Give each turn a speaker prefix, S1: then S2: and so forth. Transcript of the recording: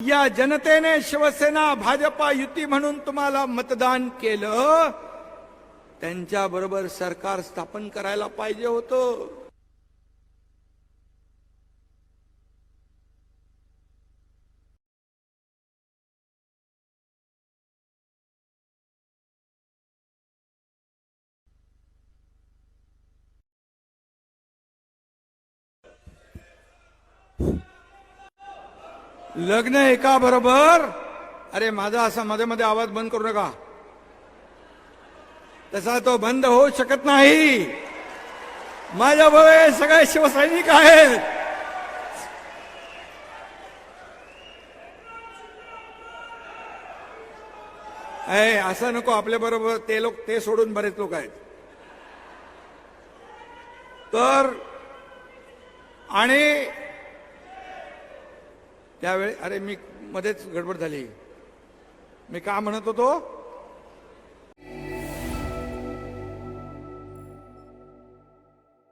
S1: या जनतेने शिवसेना भाजपा युती म्हणून तुम्हाला मतदान केलं त्यांच्या बरोबर सरकार स्थापन करायला पाहिजे होतं. लग्न एका बरोबर? अरे माझा असा मध्ये मध्ये आवाज बंद करू नका. तसा तो बंद होऊ शकत नाही. माझ्या बरोबर सगळे शिवसैनिक आहेत. अय असं नको आपल्या बरोबर ते लोक ते सोडून बरेच लोक आहेत. तर आणि त्यावेळी अरे मी मध्येच गडबड झाली. मी का म्हणत होतो?